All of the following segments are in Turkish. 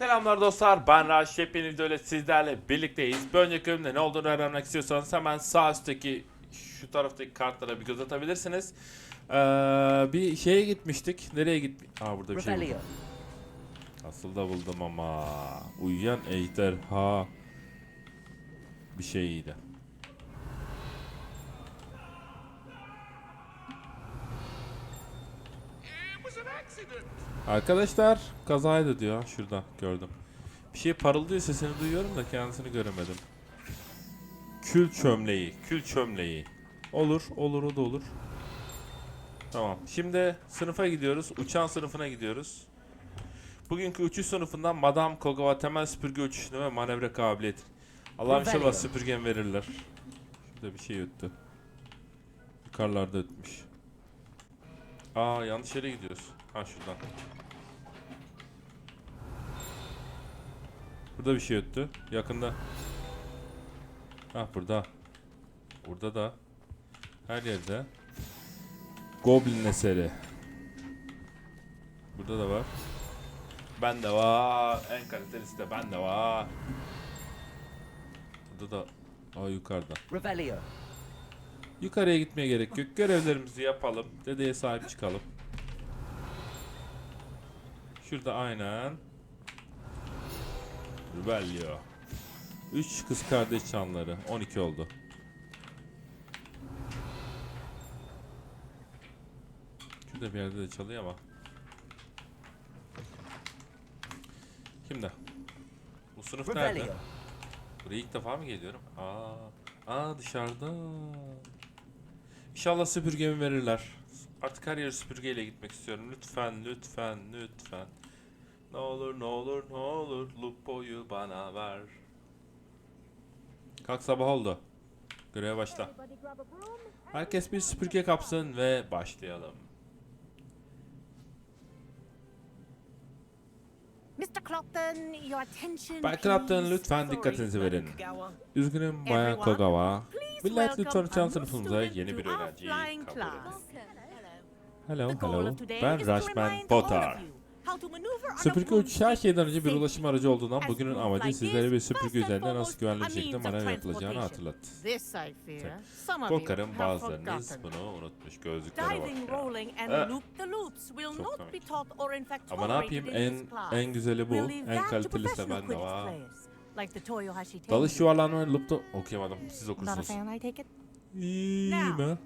Selamlar dostlar ben Raş yepyeni videoyla sizlerle birlikteyiz. Bir önceki bölümde ne olduğunu öğrenmek istiyorsanız hemen sağ üstteki şu taraftaki kartlara bir göz atabilirsiniz. Ee, bir şeye gitmiştik. Nereye gittik? Aa burada bir şey buldum. Asıl da buldum ama. Uyuyan ejderha bir şeyiydi. Arkadaşlar kazaydı diyor. Şurada gördüm. Bir şey parıldıyor sesini duyuyorum da kendisini göremedim. Kül çömleği, kül çömleği. Olur, olur o da olur. Tamam. Şimdi sınıfa gidiyoruz. Uçan sınıfına gidiyoruz. Bugünkü uçuş sınıfından Madame Kogava temel süpürge uçuşunu ve manevra kabiliyeti. Allah'ım inşallah süpürgen verirler. Şurada bir şey öttü. Yukarılarda ötmüş. Aa yanlış yere gidiyoruz. Ha şuradan. Burada bir şey öttü. Yakında. Ha burada. Burada da. Her yerde. Goblin eseri. Burada da var. Ben de var. En kalitelisi de ben de var. Burada da. Aa yukarıda. Revelio. Yukarıya gitmeye gerek yok. Görevlerimizi yapalım. Dedeye sahip çıkalım. Şurada aynen. Rubelio. 3 kız kardeş çanları. 12 oldu. Şurada bir yerde de çalıyor ama. Kimde? Bu sınıf nerede? Buraya ilk defa mı geliyorum? Aa, aa dışarıda. İnşallah süpürgemi verirler. Artık her yere süpürgeyle gitmek istiyorum. Lütfen, lütfen, lütfen. Ne olur, ne olur, ne olur. Lupo'yu bana ver. Kalk sabah oldu. Göreve başla. Herkes bir süpürge kapsın ve başlayalım. Mr. Clopton, your attention Bay Clapton lütfen Sorry, dikkatinizi verin. Üzgünüm Bayan Kogawa. Millet lütfen a uçan new sınıfımıza yeni bir öğrenciyi kabul edin. Hello, hello. Ben all Potter. Süpürge broom uçuş her şeyden önce bir ulaşım aracı olduğundan bugünün amacı sizlere bir süpürge üzerinde nasıl güvenli bir şekilde manevra yapılacağını transportation. hatırlat. This I fear. Some of you Korkarım bazılarınız bunu unutmuş gözlüklere bak ya. Eh. Çok Ama ne yapayım en en güzeli bu, en to kalitelisi de bende var. Dalış yuvarlanma loop'ta okuyamadım. Siz okursunuz. İyi mi?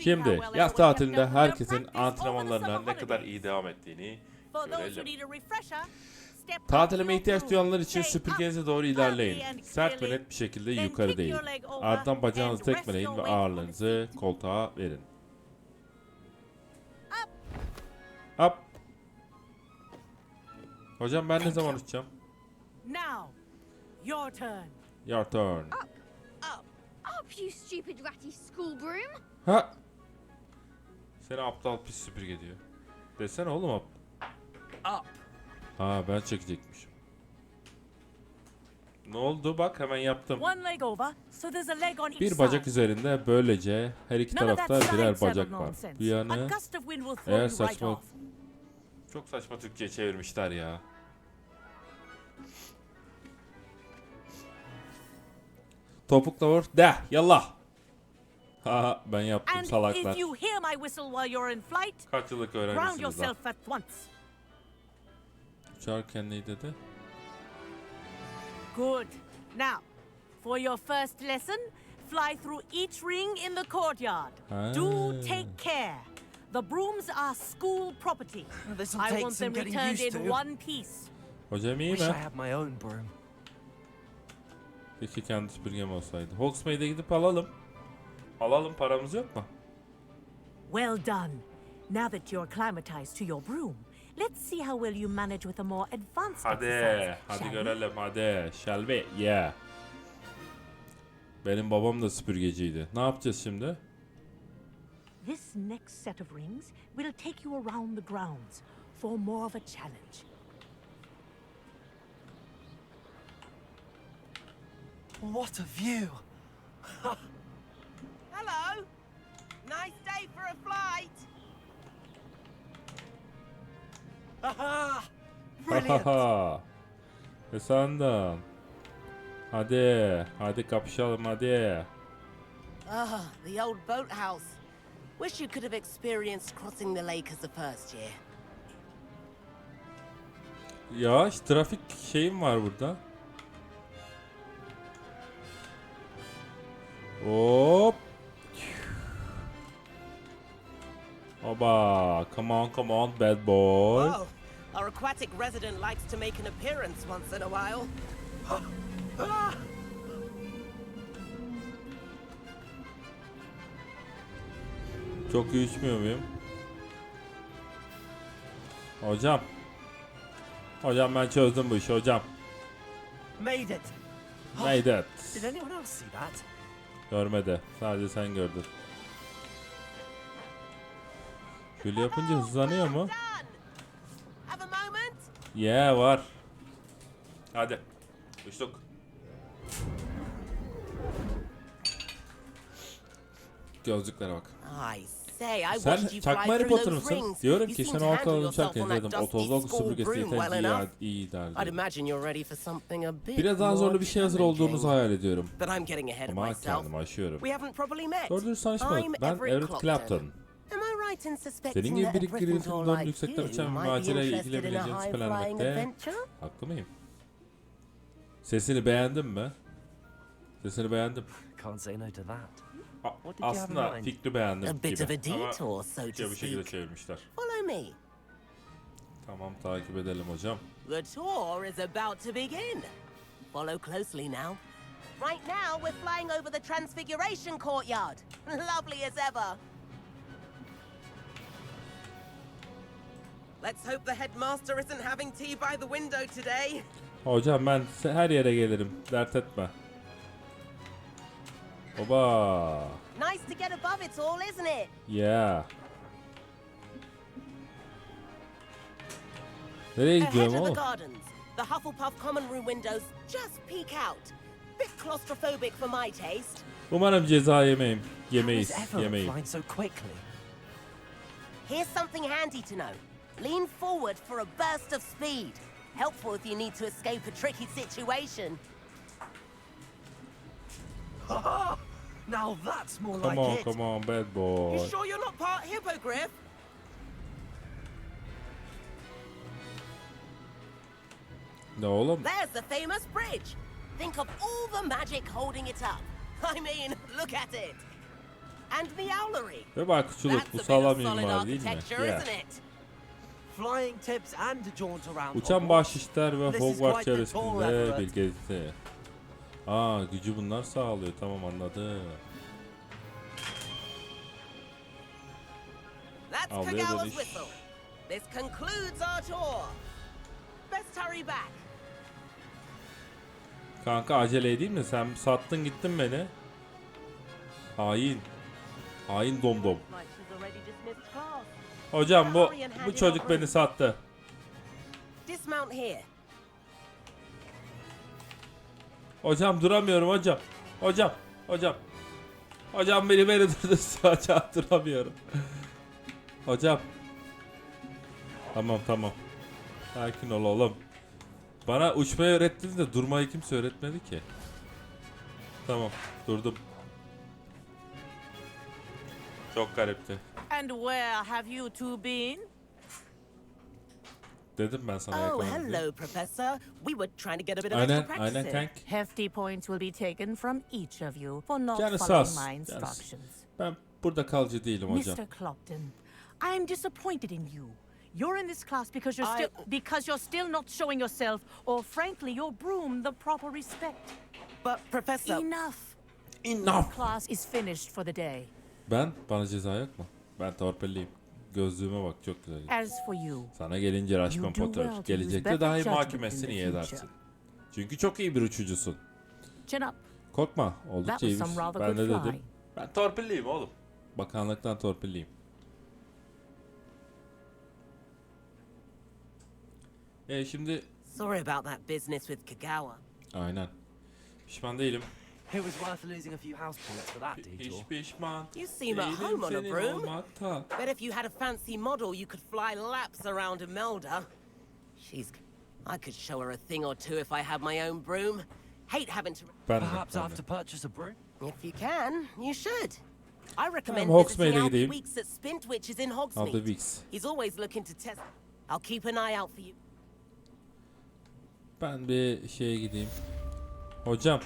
Şimdi yaz tatilinde herkesin antrenmanlarına ne kadar iyi devam ettiğini For those who görelim. need a refresher, step up Tatilime ihtiyaç duyanlar için süpürgenize up doğru ilerleyin. Sert ve net bir şekilde yukarı değil. Ardından bacağınızı tekmeleyin ve ağırlığınızı koltuğa verin. Up. Up. Hocam ben ne zaman uçacağım? Now, your turn. Your turn. Up, up, you stupid ratty school broom! Ha. Seni aptal pis süpürge diyor. Desene oğlum up. Up. Ha ben çekecekmişim. Ne oldu bak hemen yaptım. One leg over, so there's a leg on each Bir bacak side. üzerinde böylece her iki None of that tarafta birer side bacak var. nonsense. Bu A yanı gust of wind will throw eğer you right saçma off. çok saçma Türkçe çevirmişler ya. Topukla vur. De yallah. Ha ben yaptım And salaklar. if you hear my whistle while you're in flight, Kaç yıllık ground öğrencisiniz lan? yourself at once. Uçarken ne dedi? Good. Now, for your first lesson, fly through each ring in the courtyard. Do Ah. take care. The brooms are school property. This'll I take want some them getting returned used in to. one piece. Hocam iyi Wish I mi? had my own broom. Keşke kendi süpürgem olsaydı. Hogsmeade'e gidip alalım. Alalım paramız yok mu? Well done. Now that you're acclimatized to your broom, let's see how well you manage with a more advanced Hadi, exercise. hadi shall we? görelim hadi. Shall we? Yeah. Benim babam da süpürgeciydi. Ne yapacağız şimdi? This next set of rings will take you around the grounds for more of a challenge. What a view! Hello. Nice day for a flight. Aha! Brilliant! E sandın? Hadi. Hadi kapışalım hadi. Ah, the old boathouse. Wish you could have experienced crossing the lake as a first year. Ya işte trafik şeyim var burada. Hop. Oba. Come on, come on, bad boy. Oh, our aquatic resident likes to make an appearance once in a while. Çok iyi uçmuyor muyum? Hocam. Hocam ben çözdüm bu işi hocam. Made it. Made it. Did anyone else see that? Görmedi. Sadece sen gördün. Şöyle yapınca hızlanıyor mu? Yeah var. Hadi. Uçtuk. Gözlüklere bak. Sen çakma Harry Potter mısın? Diyorum ki sen o on that dedim. Otozlog school süpürgesi yeterince iyi, enough. iyi derdim. I'd imagine you're ready for something a bit Biraz daha zorlu bir şey hazır olduğunuzu hayal ediyorum. Ama kendimi aşıyorum. Doğru dürüst tanışmadık. Ben Everett Clapton. Senin gibi bir like yüksekten uçan bir might be maceraya interested in a ilgilenebileceğini şüphelenmekte. Haklı mıyım? Sesini beğendin mi? Sesini beğendim. A- aslında fikri beğendim gibi. Ama bu şekilde çevirmişler. Tamam takip edelim hocam. The tour is about to begin. Follow closely now. Right now, we're flying over the Transfiguration Courtyard. Lovely as ever. Let's hope the headmaster isn't having tea by the window today. Hocam ben se- her yere gelirim. Dert etme. Oba. Nice to get above it all, isn't it? Yeah. Nereye Ahead gidiyorum of the oğlum? gardens, the Hufflepuff common room windows just peek out. Bit claustrophobic for my taste. Umarım ceza yemeyim. How Yemeyiz. is Everett Yemeyin. flying so quickly? Here's something handy to know. Lean forward for a burst of speed. Helpful if you need to escape a tricky situation. Now that's more Come like on, it. come on, come on, bad boy. You sure you're not part hippogriff? Ne oğlum? There's the famous bridge. Think of all the magic holding it up. I mean, look at it. And the owlery. Ve bak kuçuluk That's bu a bit of solid mimar değil mi? architecture, Yeah. isn't it? Uçan bahşişler ve This is Hogwarts çevresinde bir gezi. Aa gücü bunlar sağlıyor. Tamam anladım. Kagawa's dönüş. whistle. This concludes our tour. Best hurry back. Kanka acele edeyim mi? Sen sattın gittin beni. Hain. Hain domdom. Hocam bu bu çocuk beni sattı. Hocam duramıyorum hocam. Hocam. Hocam. Hocam beni beni durdu. Hocam duramıyorum. Hocam. Tamam tamam. Sakin ol oğlum. Bana uçmayı öğrettiniz de durmayı kimse öğretmedi ki. Tamam durdum. Çok garipti. And where have you two been? Dedim ben sana Oh, yakalandım diye. hello, Professor. We were trying to get a bit of Aynen extra aynen practice in. kank. Hefty points will be taken from each of you for not Canı following my canı- instructions. Ben burada kalıcı değilim hocam. Mr. Clopton, I am disappointed in you. You're in this class because you're I- still because you're still not showing yourself, or frankly, your broom the proper respect. But, Professor, Enough. Enough. Class is finished for the day. Ben bana ceza yok mu? Ben torpilliyim. Gözlüğüme bak çok güzel. As for you, Sana gelince do Potter. well to use Gelecekte better daha iyi judgment mahkemesini in the iyi future. edersin. Çünkü çok iyi bir uçucusun. chin up. Korkma. That Oldukça was iyi some bir- rather Ben good de dedim. Ben torpilliyim oğlum. Bakanlıktan torpilliyim. E şimdi sorry about that business with Kagawa. aynen. Pişman değilim. It was worth losing a few house points for that detour. You seem at home on a broom. olmaktan. Bet if you had a fancy model, you could fly laps around Imelda. She's. I could show her a thing or two if I had my own broom. Hate having to. Ben de, Perhaps I have to purchase a broom? If you can, you should. I recommend Tamam, visiting Hogsmeade'e Alfie gideyim. Weeks at Spintwitches in Hogsmeade. Vix. He's always looking to test. I'll keep an eye out for you. Ben bir şeye gideyim. Hocam.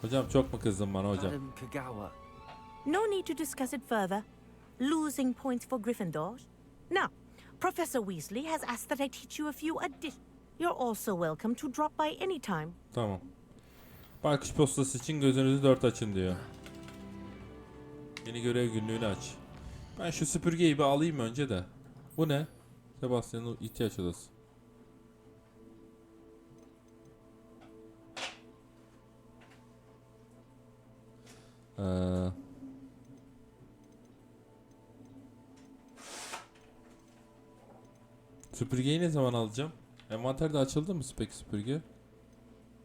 Hocam çok mu kızdın bana hocam? Madam Kagawa. No need to discuss it further. Losing points for Gryffindor. Now, Professor Weasley has asked that I teach you a few additions. You're also welcome to drop by any time. Tamam. Baykuş postası için gözünüzü dört açın diyor. Yeni görev günlüğünü aç. Ben şu süpürgeyi bir alayım önce de. Bu ne? Sebastian'ın ihtiyaç odası. Ee, süpürgeyi ne zaman alacağım? Envanterde açıldı mı peki süpürge?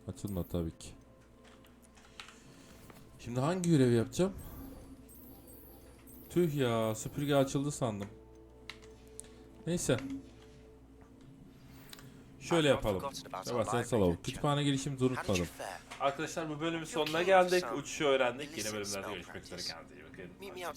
Açılmadı tabii ki. Şimdi hangi görevi yapacağım? Tüh ya süpürge açıldı sandım. Neyse. Şöyle yapalım. Sebastian Salov. Kütüphane girişimizi unutmadım. Arkadaşlar bu bölümün sonuna geldik. Uçuşu öğrendik. Yeni bölümlerde görüşmek üzere. Kendinize iyi bakın.